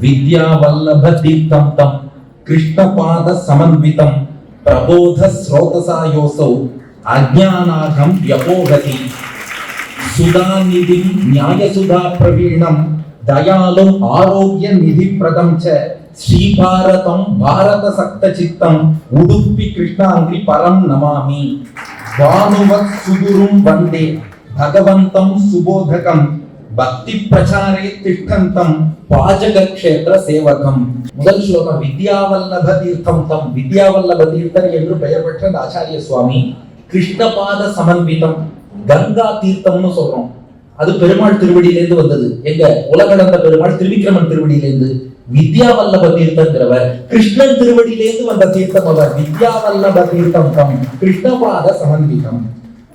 విద్యావల్లభ తీర్థం తం కృష్ణపాద సమన్వితం ప్రబోధ స్రోతసాయోసౌ అజ్ఞానాఘం వ్యపోహతి సుధానిధి న్యాయసుధా ప్రవీణం దయాళం ఆరోగ్య నిధి ప్రదం చ శ్రీభారతం భారత సక్త చిత్తం ఉడుప్పి కృష్ణాంగ్రి పరం నమామి భానువత్ సుగురుం వందే భగవంతం సుబోధకం பக்தி பிரச்சாரே திஷ்டந்தம் பாஜக கஷேத்திர சேவகம். முதல் ஸ்லோகம் வித்யாவல்லப தீர்த்தம் தம் வித்யாவல்லப தீர்த்தம் என்று பெயர் பெற்ற அந்த ஆச்சாரிய சுவாமி கிருஷ்ணபாத சமன்விதம் கங்கா தீர்த்தம்னு சொல்றோம். அது பெருமாள் திருவடியிலேருந்து வந்தது. எங்க உலகடந்த பெருமாள் திருவிக்கிரமன் திருவடியிலேருந்து வித்யாவல்லப தீர்த்தங்கிறவர் கிருஷ்ணன் திருவடியிலேருந்து வந்த தீர்த்தம் அவர். வித்யாவல்லப தீர்த்தம் தம் கிருஷ்ணபாத சமன்விதம்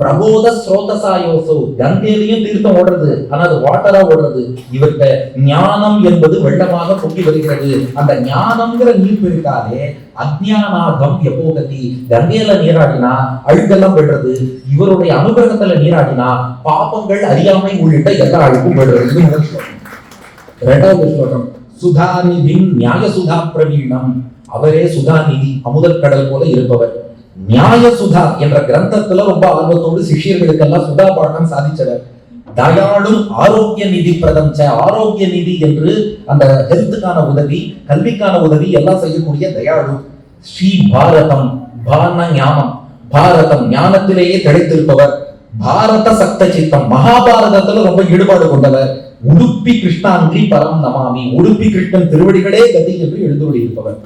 பிரபோத ஸ்ரோதசாயோசோ கங்கையிலையும் தீர்த்தம் ஓடுறது ஆனா அது வாட்டரா ஓடுறது. இவர்கிட்ட ஞானம் என்பது வெள்ளமாக பொங்கி வருகிறது. அந்த ஞானம்ங்கிற நீர் இருக்காதே அஜ்ஞானாகம் எப்போகதி கங்கையில நீராடினா அழுக்கெல்லாம் விடுறது இவருடைய அனுகிரகத்துல நீராடினா பாபங்கள் அறியாமை உள்ளிட்ட எல்லா அழுக்கும் விடுறது. ரெண்டாவது ஸ்லோகம். சுதாநிதி நியாய சுதா பிரவீணம். அவரே சுதாநிதி அமுதற்கடல் போல இருப்பவர். நியாய சுதா என்ற கிரந்தத்துல ரொம்ப ஆர்வத்தோடு சிஷியர்களுக்கெல்லாம் சுதா பாடம் சாதிச்சவர் தயாளும் ஆரோக்கிய நிதி பிரதம் ஆரோக்கிய நிதி என்று அந்த ஹெல்த்துக்கான உதவி கல்விக்கான உதவி எல்லாம் செய்யக்கூடிய தயாளு. ஸ்ரீ பாரதம் பான ஞானம். பாரதம் ஞானத்திலேயே திளைத்திருப்பவர் பாரத சக்த சித்தம் மகாபாரதத்துல ரொம்ப ஈடுபாடு கொண்டவர். உடுப்பி கிருஷ்ணாந்திரி பரம் நமாமி. உடுப்பி கிருஷ்ணன் திருவடிகளே கதி என்று எழுந்துள்ளி இருப்பவர்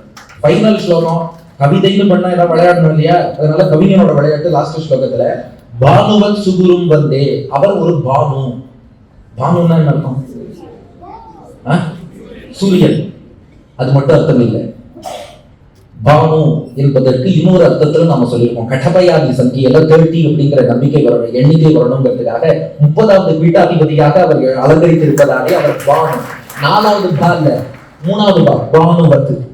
ஃபைனல் ஸ்லோகம். கவிதைன்னு பண்ணா ஏதாவது விளையாடணும் இல்லையா? அதனால கவிஞனோட விளையாட்டு லாஸ்ட் ஸ்லோகத்துல பானுவத் சுகுரும் வந்தே அவர் ஒரு பானு. பானுன்னா என்ன அர்த்தம்? ஆ? சூரியன். அது மட்டும் அர்த்தம் இல்லை. பானு என்பதற்கு இன்னொரு அர்த்தத்துல நாம சொல்லியிருக்கோம். கடபயாதி சங்கியில தேர்ட்டி அப்படிங்கிற நம்பிக்கை வரணும் எண்ணிக்கை வரணுங்கிறதுக்காக முப்பதாவது பீட்டாதிபதியாக அவர் அலங்கரித்திருப்பதாலே அவர் பானு. நாலாவது பா இல்ல மூணாவது பா பானுவத்து.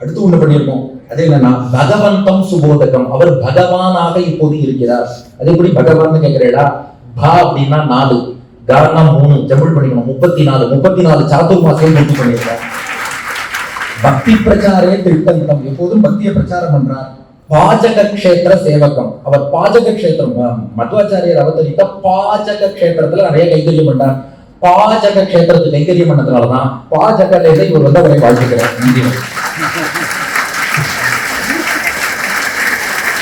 அடுத்து ஒண்ணு பண்ணியிருக்கோம். அது என்னன்னா பகவந்தம் சுபோதகம். அவர் பகவானாக இப்போது இருக்கிறார். அது எப்படி பகவான் கேட்கிறேடா பா அப்படின்னா நாலு. காரணா மூணு. ஜம்பிள் பண்ணிக்கணும். முப்பத்தி நாலு முப்பத்தி நாலு சாத்துர் மாசம் பூர்த்தி பண்ணியிருக்கார். பக்தி பிரச்சாரே திருத்தந்தம் எப்போதும் பக்தியை பிரச்சாரம் பண்றார். பாஜக கஷேத்திர சேவகம். அவர் பாஜக கஷேத்திரம் அஹ், மத்வாச்சாரியர் அவதரித்த பாஜக கஷேத்திரத்துல நிறைய கைங்கரியம் பண்ணார் பாஜக கஷேத்திரத்துக்கு கைங்கரியம் பண்ணதுனாலதான் பாஜக இவர் வந்து அவரை வாழ்த்துக்கிறார். நன்றி.